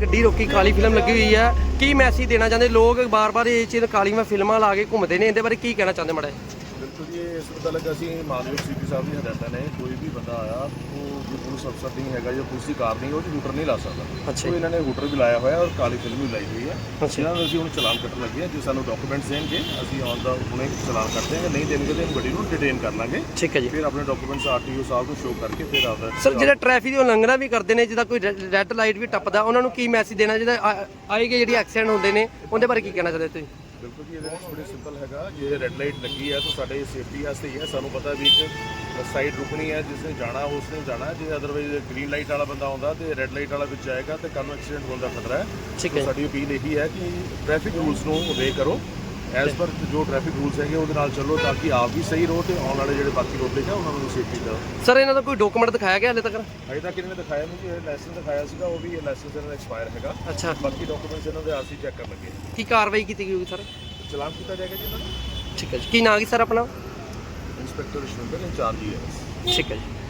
ਗੱਡੀ ਰੋਕੀ, ਕਾਲੀ ਫਿਲਮ ਲੱਗੀ ਹੋਈ ਹੈ। ਕੀ ਮੈਸੇਜ ਦੇਣਾ ਚਾਹੁੰਦੇ? ਲੋਕ ਬਾਰ-ਬਾਰ ਇਹ ਚੀਜ਼ ਕਾਲੀਆਂ ਫਿਲਮਾਂ ਲਾ ਕੇ ਘੁੰਮਦੇ ਨੇ। ਇਹਦੇ ਬਾਰੇ ਕੀ ਕਹਿਣਾ ਚਾਹੁੰਦੇ ਮਾੜਾ ਬਿਲਕੁਲ ਜੀ ਇਸ ਮੁਤਲਕ ਅਸੀਂ ਮਾਨਯੋਗ ਸੀਪੀ ਸਾਹਿਬ ਦੀਆਂ ਹਦਾਇਤਾਂ ਨੇ ਕੋਈ ਵੀ ਬੰਦਾ ਆਇਆ ਉਹ ਜੋ ਪੁਲਿਸ ਅਫਸਰ ਨਹੀਂ ਹੈਗਾ ਜਾਂ ਪੁਲਿਸ ਦੀ ਕਾਰ ਨਹੀਂ ਉਹ ਹੂਟਰ ਨਹੀਂ ਲਾ ਸਕਦਾ। ਅੱਛਾ ਸੋ ਇਹਨਾਂ ਨੇ ਹੂਟਰ ਵੀ ਲਾਇਆ ਹੋਇਆ ਔਰ ਕਾਲੀ ਫਿਲਮ ਵੀ ਲਾਈ ਹੋਈ ਹੈ। ਅੱਛਾ। ਇਹਨਾਂ ਨੂੰ ਅਸੀਂ ਹੁਣ ਚਲਾਨ ਕੱਟਣ ਲੱਗੇ ਹਾਂ ਜੇ ਸਾਨੂੰ ਡਾਕੂਮੈਂਟਸ ਦੇਣਗੇ ਅਸੀਂ ਆਨ ਦਾ ਹੁਣੇ ਚਲਾਨ ਕੱਟ ਦਿਆਂਗੇ ਨਹੀਂ ਦੇਣਗੇ ਤਾਂ ਗੱਡੀ ਨੂੰ ਡਿਟੇਨ ਕਰ ਲਾਂਗੇ। ਠੀਕ ਹੈ ਜੀ। ਫਿਰ ਆਪਣੇ ਡਾਕੂਮੈਂਟਸ ਆਰਟੀਓ ਸਾਹਿਬ ਨੂੰ ਸ਼ੋਅ ਕਰਕੇ ਫਿਰ ਆਪਦਾ ਸਰ ਜਿਹੜਾ ਟ੍ਰੈਫਿਕ ਦੀ ਉਲੰਘਣਾ ਵੀ ਕਰਦੇ ਨੇ ਜਿੱਦਾਂ ਕੋਈ ਰੈੱਡ ਲਾਈਟ ਵੀ ਟੱਪਦਾ ਉਹਨਾਂ ਨੂੰ ਕੀ ਮੈਸੇਜ ਦੇਣਾ? ਜਿਹਦਾ ਆਏਗੇ ਜਿਹੜੀ ਐਕਸੀਡੈਂਟ ਹੁੰਦੇ ਨੇ ਉਹਦੇ ਬਾਰੇ ਕੀ ਕਹਿਣਾ ਚਾਹੁੰਦੇ ਤੁਸੀਂ? ਬਿਲਕੁਲ ਜੀ ਇਹਦੇ ਵਿੱਚ ਬੜੀ ਸਿੰਪਲ ਹੈਗਾ ਜੇ ਰੈੱਡ ਲਾਈਟ ਲੱਗੀ ਹੈ ਤਾਂ ਸਾਡੇ ਸੇਫਟੀ ਵਾਸਤੇ ਹੀ ਹੈ। ਸਾਨੂੰ ਪਤਾ ਵੀ ਇੱਕ ਸਾਈਡ ਰੁਕਣੀ ਹੈ ਜਿਸ ਨੇ ਜਾਣਾ ਉਸ ਨੇ ਜਾਣਾ ਜੇ ਅਦਰਵਾਈਜ਼ ਗ੍ਰੀਨ ਲਾਈਟ ਵਾਲਾ ਬੰਦਾ ਆਉਂਦਾ ਤੇ ਰੈੱਡ ਲਾਈਟ ਵਾਲਾ ਵਿੱਚ ਜਾਏਗਾ ਤੇ ਕੱਲ ਨੂੰ ਐਕਸੀਡੈਂਟ ਹੋਣ ਦਾ ਖਤਰਾ ਹੈ। ਠੀਕ ਸੋ ਹੈ ਸਾਡੀ ਅਪੀਲ ਇਹੀ ਹੈ ਕਿ ਟ੍ਰੈਫਿਕ ਰੂਲਸ ਨੂੰ ਓਬੇ ਕਰੋ। ਐਜ਼ ਪਰ ਜੋ ਟ੍ਰੈਫਿਕ ਰੂਲਸ ਹੈਗੇ ਉਹਦੇ ਨਾਲ ਚੱਲੋ ਤਾਂ ਕਿ ਆਪ ਵੀ ਸਹੀ ਰਹੋ ਤੇ ਆਉਣ ਵਾਲੇ ਜਿਹੜੇ ਬਾਕੀ ਪਬਲਿਕ ਹੈ ਉਹਨਾਂ ਨੂੰ ਸੇਫਟੀ ਦਿਓ। ਸਰ ਇਹਨਾਂ ਦਾ ਕੋਈ ਡਾਕੂਮੈਂਟ ਦਿਖਾਇਆ ਗਿਆ ਹਲੇ ਤੱਕ? ਅਜੇ ਤੱਕ ਇਹਨਾਂ ਨੇ ਦਿਖਾਇਆ ਨਹੀਂ ਕਿ ਲਾਇਸੈਂਸ ਦਿਖਾਇਆ ਸੀਗਾ ਉਹ ਵੀ ਲਾਇਸੈਂਸ ਇਹਨਾਂ ਦਾ ਐਕਸਪਾਇਰ ਹੈਗਾ। ਅੱਛਾ। ਬਾਕੀ ਡਾਕੂਮੈਂਟਸ ਇਹਨਾਂ ਦੇ ਆਰਸੀ ਚੈੱਕ ਕਰਨ ਲੱਗੇ। ਕੀ ਕਾਰਵਾਈ ਕੀਤੀ ਗਈ ਸਰ ਚਲਾਨ ਕੀਤਾ ਜਾਏਗਾ ਜੀ ਇਹਨਾਂ ਨੂੰ ਠੀਕ ਹੈ ਜੀ। ਕੀ ਨਾਂ ਕੀ ਸਰ ਆਪਣਾ? ਇੰਸਪੈਕਟਰ ਰਿਸ਼ਵਿੰਦਰ ਇੰਚਾਰਜ ਹੀ ਹੈ। ਠੀਕ ਹੈ ਜੀ।